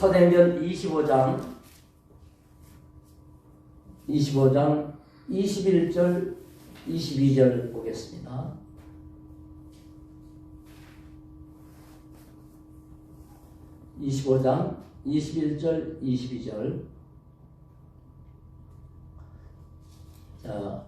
사도행전 25장 25장 21절 22절 보겠습니다. (25장) (21절) (22절) 자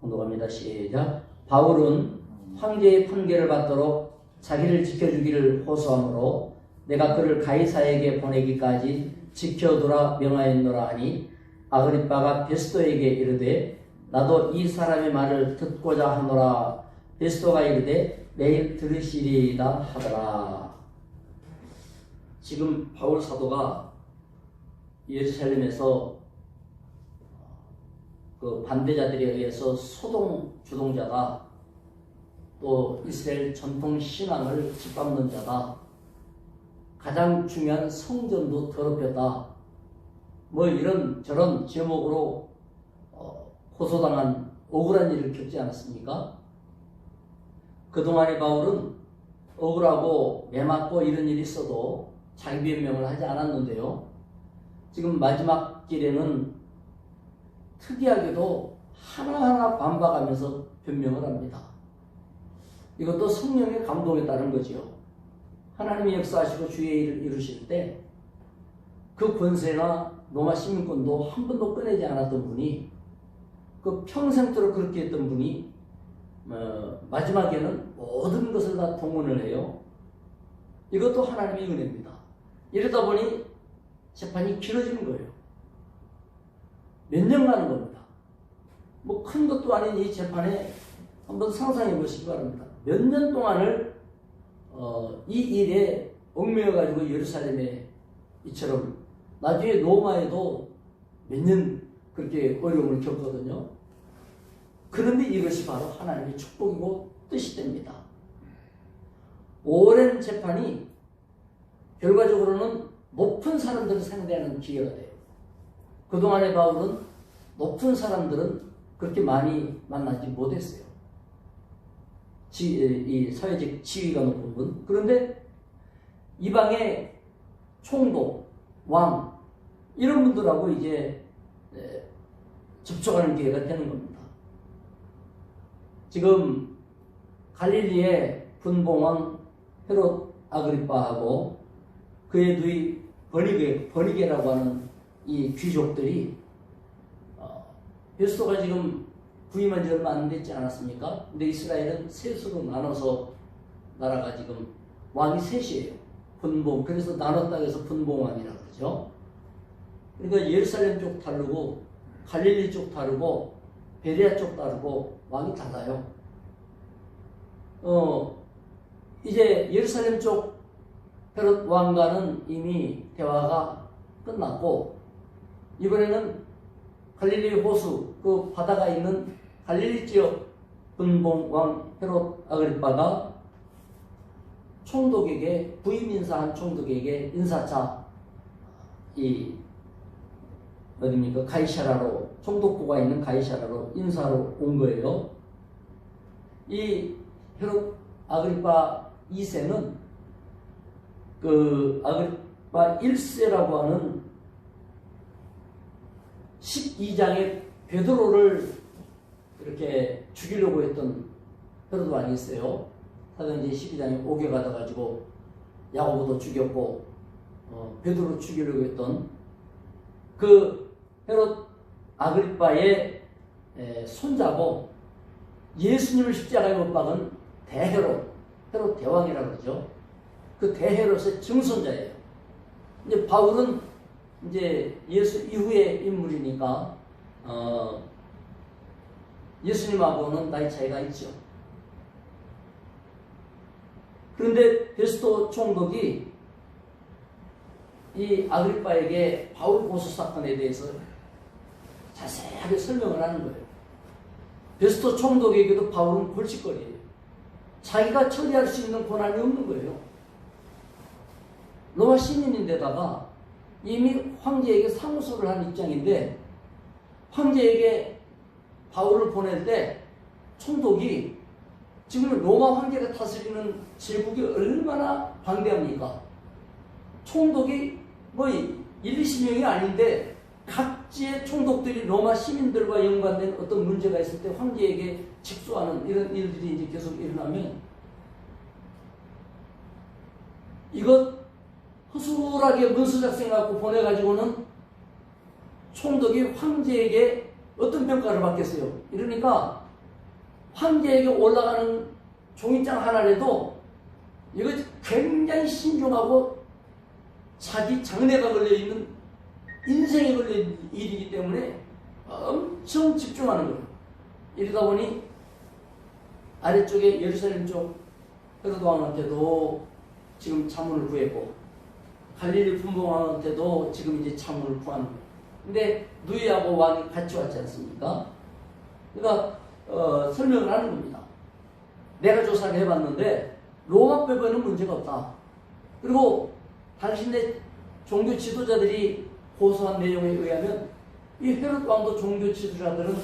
공독합니다. 시작. 바울은 황제의 판결을 받도록 자기를 지켜주기를 호소하므로 내가 그를 가이사에게 보내기까지 지켜두라 명하였노라 하니 아그리빠가 베스도에게 이르되 나도 이 사람의 말을 듣고자 하노라. 베스도가 이르되 내일 들으시리이다 하더라. 지금 바울 사도가 예루살렘에서 그 반대자들에 의해서 소동 주동자다 또 이스라엘 전통 신앙을 짓밟는 자다 가장 중요한 성전도 더럽혔다. 뭐 이런 저런 제목으로 어, 고소당한 억울한 일을 겪지 않았습니까? 그동안의 바울은 억울하고 매맞고 이런 일이 있어도 자기 변명을 하지 않았는데요. 지금 마지막 길에는 특이하게도 하나하나 반박하면서 변명을 합니다. 이것도 성령의 감동에 따른 거지요. 하나님이 역사하시고 주의 일을 이루실 때 그 권세나 로마 시민권도 한 번도 꺼내지 않았던 분이 그 평생도록 그렇게 했던 분이 어, 마지막에는 모든 것을 다 동원을 해요. 이것도 하나님의 은혜입니다. 이러다 보니 재판이 길어지는 거예요. 몇 년 가는 겁니다. 뭐 큰 것도 아닌 이 재판에 한번 상상해 보시기 바랍니다. 몇 년 동안을 어, 이 일에 얽매여 가지고 예루살렘에 이처럼 나중에 로마에도 몇 년 그렇게 어려움을 겪거든요. 그런데 이것이 바로 하나님의 축복이고 뜻이 됩니다. 오랜 재판이 결과적으로는 높은 사람들을 상대하는 기회가 돼요. 그동안의 바울은 높은 사람들은 그렇게 많이 만나지 못했어요. 지, 이 사회적 지위가 높 은 분. 그런데 이방의 총독, 왕, 이런 분들하고 이제 접촉하는 기회가 되는 겁니다. 지금 갈릴리의 분봉왕 헤롯 아그리파하고 그의 누이 버니게, 버니게라고 하는 이 귀족들이 어, 베스토가 지금 부임한 지 얼마 안 됐지 않았습니까? 근데 이스라엘은 셋으로 나눠서 나라가 지금 왕이 셋이에요. 분봉. 그래서 나눴다 해서 분봉왕이라고 그러죠. 그러니까 예루살렘 쪽 다르고 갈릴리 쪽 다르고 베레아 쪽 다르고 왕이 달라요. 어 이제 예루살렘 쪽 헤롯 왕과는 이미 대화가 끝났고 이번에는 갈릴리 호수 그 바다가 있는 갈릴리 지역 분봉 왕 헤롯 아그리빠가 총독에게 부임 인사한 총독에게 인사차 이 어디입니까 가이샤라로 총독부가 있는 가이샤라로 인사로 온 거예요. 이 헤롯 아그리파 2세는 그 아그리파 1세라고 하는 12장의 베드로를 이렇게 죽이려고 했던 헤롯 왕이 있어요. 사도행전 12장에 오게 받아가지고 야고보도 죽였고 어, 베드로 죽이려고 했던 그 헤롯 아그리파의 에, 손자고 예수님을 십자가에 못 박은 대헤롯, 헤롯 대왕이라고 그러죠. 그 대헤롯의 증손자예요. 이제 바울은 이제 예수 이후의 인물이니까 어, 예수님하고는 나이 차이가 있죠. 그런데 베스토 총독이 이 아그리파에게 바울 고소 사건에 대해서 자세하게 설명을 하는 거예요. 베스토 총독에게도 바울은 골칫거리예요. 자기가 처리할 수 있는 권한이 없는 거예요. 로마 시민인데다가 이미 황제에게 사무소를 한 입장인데 황제에게 바울을 보낼 때 총독이 지금 로마 황제가 다스리는 제국이 얼마나 방대합니까? 총독이 뭐 1, 20명이 아닌데 각지의 총독들이 로마 시민들과 연관된 어떤 문제가 있을 때 황제에게 직소하는 이런 일들이 이제 계속 일어나면 이것 허술하게 문서 작성해갖고 보내가지고는 총독이 황제에게 어떤 평가를 받겠어요? 이러니까 황제에게 올라가는 종이장 하나라도 이거 굉장히 신중하고 자기 장래가 걸려있는 인생에 걸려있는 일이기 때문에 엄청 집중하는 거예요. 이러다 보니 아래쪽에 예루살렘 쪽 헤로드 왕한테도 지금 자문을 구했고 갈릴리 분봉왕한테도 지금 이제 자문을 구하는 거예요. 근데 누이하고 왕이 같이 왔지 않습니까? 그러니까 어, 설명을 하는 겁니다. 내가 조사를 해봤는데 로마법에는 문제가 없다. 그리고 당신네 종교 지도자들이 고소한 내용에 의하면 이 헤롯 왕도 종교 지도자들은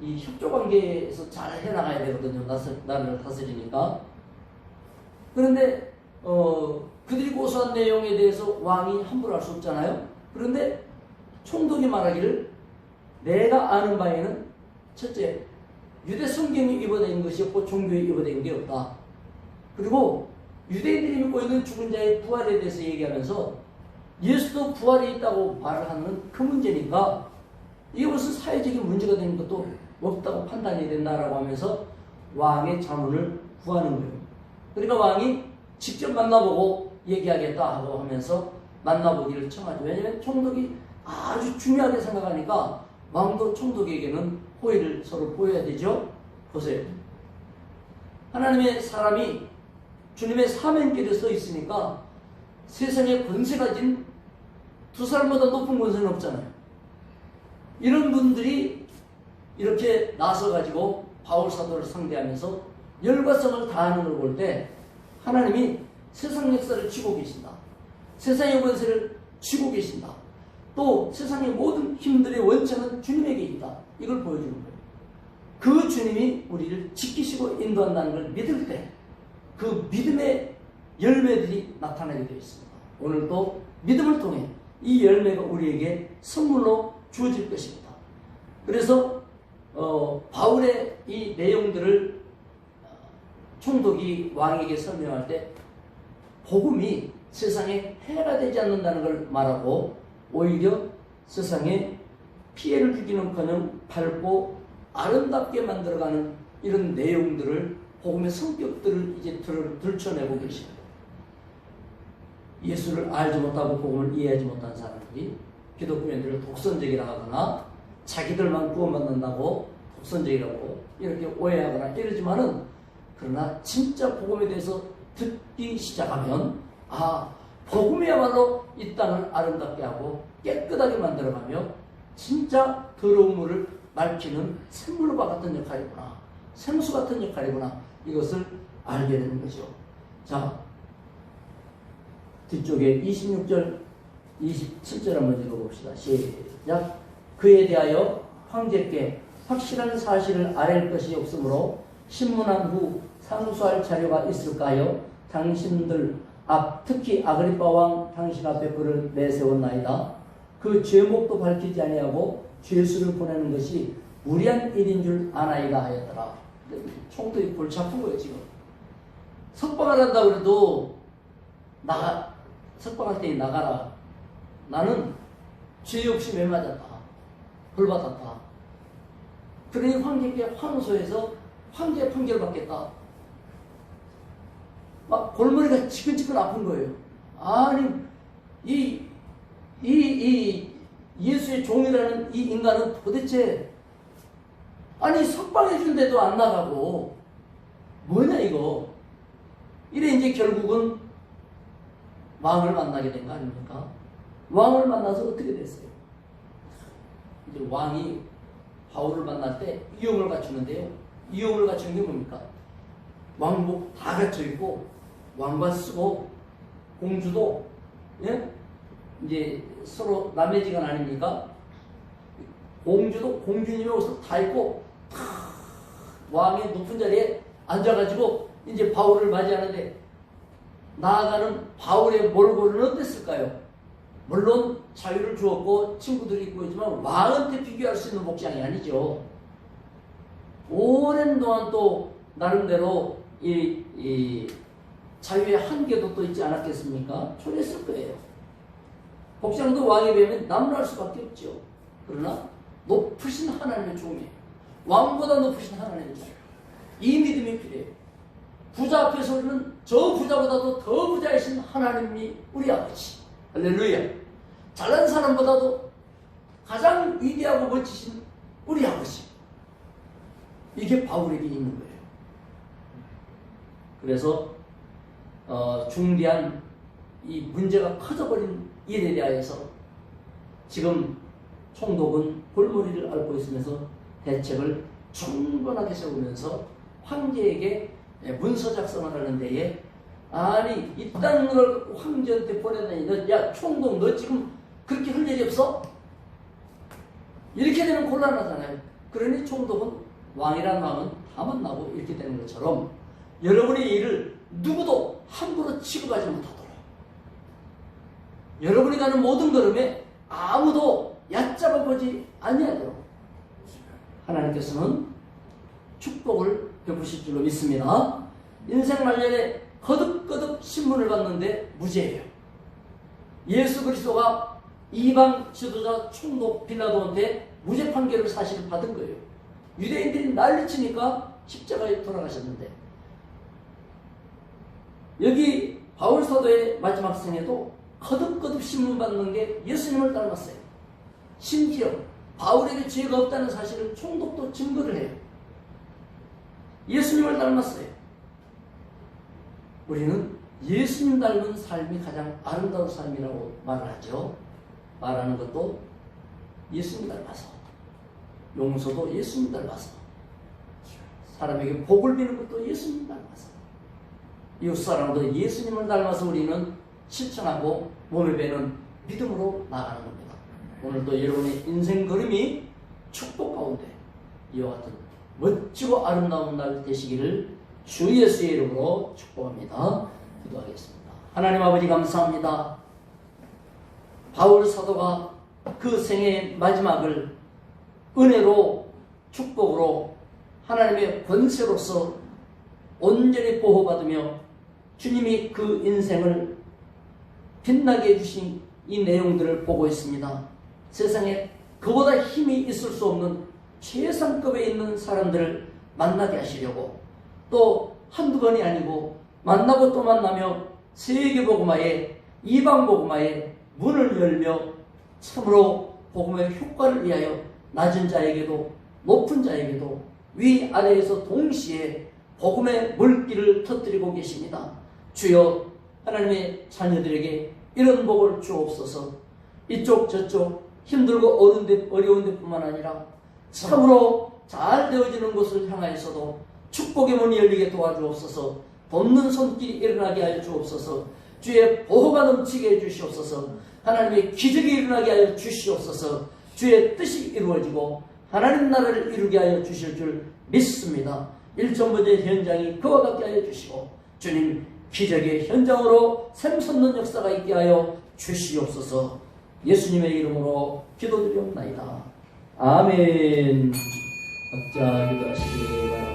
이 협조 관계에서 잘 해나가야 되거든요. 나라를 다스리니까. 그런데 어, 그들이 고소한 내용에 대해서 왕이 함부로 할 수 없잖아요. 그런데 총독이 말하기를 내가 아는 바에는 첫째 유대 성경이 입어된 것이 없고 종교에 입어된 게 없다. 그리고 유대인들이 믿고 있는 죽은 자의 부활에 대해서 얘기하면서 예수도 부활이 있다고 말을 하는 그 문제니까 무슨 사회적인 문제가 되는 것도 없다고 판단이 된다라고 하면서 왕의 자문을 구하는 거예요. 그러니까 왕이 직접 만나보고 얘기하겠다 하고 하면서 만나보기를 청하죠. 왜냐하면 총독이 아주 중요하게 생각하니까 왕도 총독에게는 호의를 서로 보여야 되죠. 보세요. 하나님의 사람이 주님의 사명길에 서 있으니까 세상에 권세 가진 두 사람보다 높은 권세는 없잖아요. 이런 분들이 이렇게 나서가지고 바울 사도를 상대하면서 열과성을 다하는 걸 볼 때 하나님이 세상 역사를 쥐고 계신다. 세상의 권세를 쥐고 계신다. 또 세상의 모든 힘들의 원천은 주님에게 있다. 이걸 보여주는 거예요. 그 주님이 우리를 지키시고 인도한다는 걸 믿을 때 그 믿음의 열매들이 나타나게 되어 있습니다. 오늘도 믿음을 통해 이 열매가 우리에게 선물로 주어질 것입니다. 그래서 어, 바울의 이 내용들을 총독이 왕에게 설명할 때 복음이 세상에 해가 되지 않는다는 걸 말하고 오히려 세상에 피해를 주기는커녕 밝고 아름답게 만들어가는 이런 내용들을 복음의 성격들을 이제 들, 들춰내고 계십니다. 예수를 알지 못하고 복음을 이해하지 못한 사람들이 기독교인들을 독선적이라 하거나 자기들만 구원받는다고 독선적이라고 이렇게 오해하거나 이러지만은 그러나 진짜 복음에 대해서 듣기 시작하면 아 복음이야말로 이 땅을 아름답게 하고 깨끗하게 만들어가며 진짜 더러운 물을 맑히는 샘물과 같은 역할이구나 생수 같은 역할이구나 이것을 알게 되는 거죠. 자, 뒤쪽에 26절, 27절 한번 읽어봅시다. 시작. 그에 대하여 황제께 확실한 사실을 알릴 것이 없으므로 신문한 후 상수할 자료가 있을까요? 당신들 앞 특히 아그리파 왕 당신 앞에 그를 내세웠나이다. 그 죄목도 밝히지 아니하고 죄수를 보내는 것이 무리한 일인 줄 아나이다 하였더라. 총독이 골치 아픈 거예요 지금. 석방을 한다 그래도 나가 석방할 때 나가라. 나는 죄매 맞았다. 벌 받았다. 그러니 황제께 황소에서 황제 판결 받겠다. 막 골머리가 지끈지끈 아픈 거예요. 아니 이 이, 이 예수의 종이라는 이 인간은 도대체 아니 석방해 준데도 안 나가고 뭐냐 이거 이래 이제 결국은 왕을 만나게 된 거 아닙니까? 왕을 만나서 어떻게 됐어요? 이제 왕이 바울을 만날 때 이용을 갖추는데요. 이용을 갖추는 게 뭡니까? 왕복 다 갖춰 있고 왕관 쓰고 공주도 예? 이제 서로 남매지간 아닙니까? 공주도 공주님의 다 입고 왕의 높은 자리에 앉아가지고 이제 바울을 맞이하는데 나아가는 바울의 몰골은 어땠을까요? 물론 자유를 주었고 친구들이 있고 있지만 왕한테 비교할 수 있는 복장이 아니죠. 오랜 동안 또 나름대로 이, 이 자유의 한계도 또 있지 않았겠습니까? 초래했을 거예요. 복장도 왕에 비하면 남루할 수밖에 없죠. 그러나 높으신 하나님의 종이에요. 왕보다 높으신 하나님의 종. 이 믿음이 필요해요. 부자 앞에서 우리는 저 부자보다도 더 부자이신 하나님이 우리 아버지. 할렐루야. 잘난 사람보다도 가장 위대하고 멋지신 우리 아버지. 이게 바울에게 있는 거예요. 그래서 어, 중대한 이 문제가 커져버린 일에 대하여서 지금 총독은 골머리를 앓고 있으면서 대책을 충분하게 세우면서 황제에게 문서 작성을 하는 데에 아니 이딴 걸 황제한테 보내다니 너, 야 총독 너 지금 그렇게 할 일이 없어? 이렇게 되면 곤란하잖아요. 그러니 총독은 왕이란 마음은 다 만나고 이렇게 되는 것처럼 여러분의 일을 누구도 함부로 취급하지 못하도록 여러분이 가는 모든 걸음에 아무도 얕잡아 보지 아니하도록 하나님께서는 축복을 베푸실 줄로 믿습니다. 인생 말년에 거듭거듭 신문을 받는데 무죄예요. 예수 그리스도가 이방 지도자 총독 빌라도한테 무죄 판결을 사실을 받은 거예요. 유대인들이 난리치니까 십자가에 돌아가셨는데 여기 바울 사도의 마지막 생에도 거듭거듭 신문 받는 게 예수님을 닮았어요. 심지어 바울에게 죄가 없다는 사실을 총독도 증거를 해요. 예수님을 닮았어요. 우리는 예수님 닮은 삶이 가장 아름다운 삶이라고 말을 하죠. 말하는 것도 예수님 닮아서, 용서도 예수님 닮아서, 사람에게 복을 비는 것도 예수님 닮아서, 이웃사랑도 예수님을 닮아서 우리는 실천하고 몸에 배는 믿음으로 나가는 겁니다. 오늘도 여러분의 인생 걸음이 축복 가운데 이와 같은 멋지고 아름다운 날 되시기를 주 예수의 이름으로 축복합니다. 기도하겠습니다. 하나님 아버지 감사합니다. 바울 사도가 그 생애의 마지막을 은혜로 축복으로 하나님의 권세로서 온전히 보호받으며 주님이 그 인생을 빛나게 해주신 이 내용들을 보고 있습니다. 세상에 그보다 힘이 있을 수 없는 최상급에 있는 사람들을 만나게 하시려고 또 한두 번이 아니고 만나고 또 만나며 세계복음화에 이방복음화에 문을 열며 참으로 복음의 효과를 위하여 낮은 자에게도 높은 자에게도 위아래에서 동시에 복음의 물길을 터뜨리고 계십니다. 주여 하나님의 자녀들에게 이런 복을 주옵소서. 이쪽 저쪽 힘들고 어려운 데, 어려운 데 뿐만 아니라 참으로 잘 되어지는 곳을 향하여서도 축복의 문이 열리게 도와주옵소서. 돕는 손길이 일어나게 하여 주옵소서. 주의 보호가 넘치게 해 주시옵소서. 하나님의 기적이 일어나게 하여 주시옵소서. 주의 뜻이 이루어지고 하나님 나라를 이루게 하여 주실 줄 믿습니다. 일천부의 현장이 그와 같게 하여 주시고 주님 기적의 현장으로 샘솟는 역사가 있게 하여 주시옵소서 예수님의 이름으로 기도드리옵나이다. 아멘. 각자 기도하시기 바랍니다.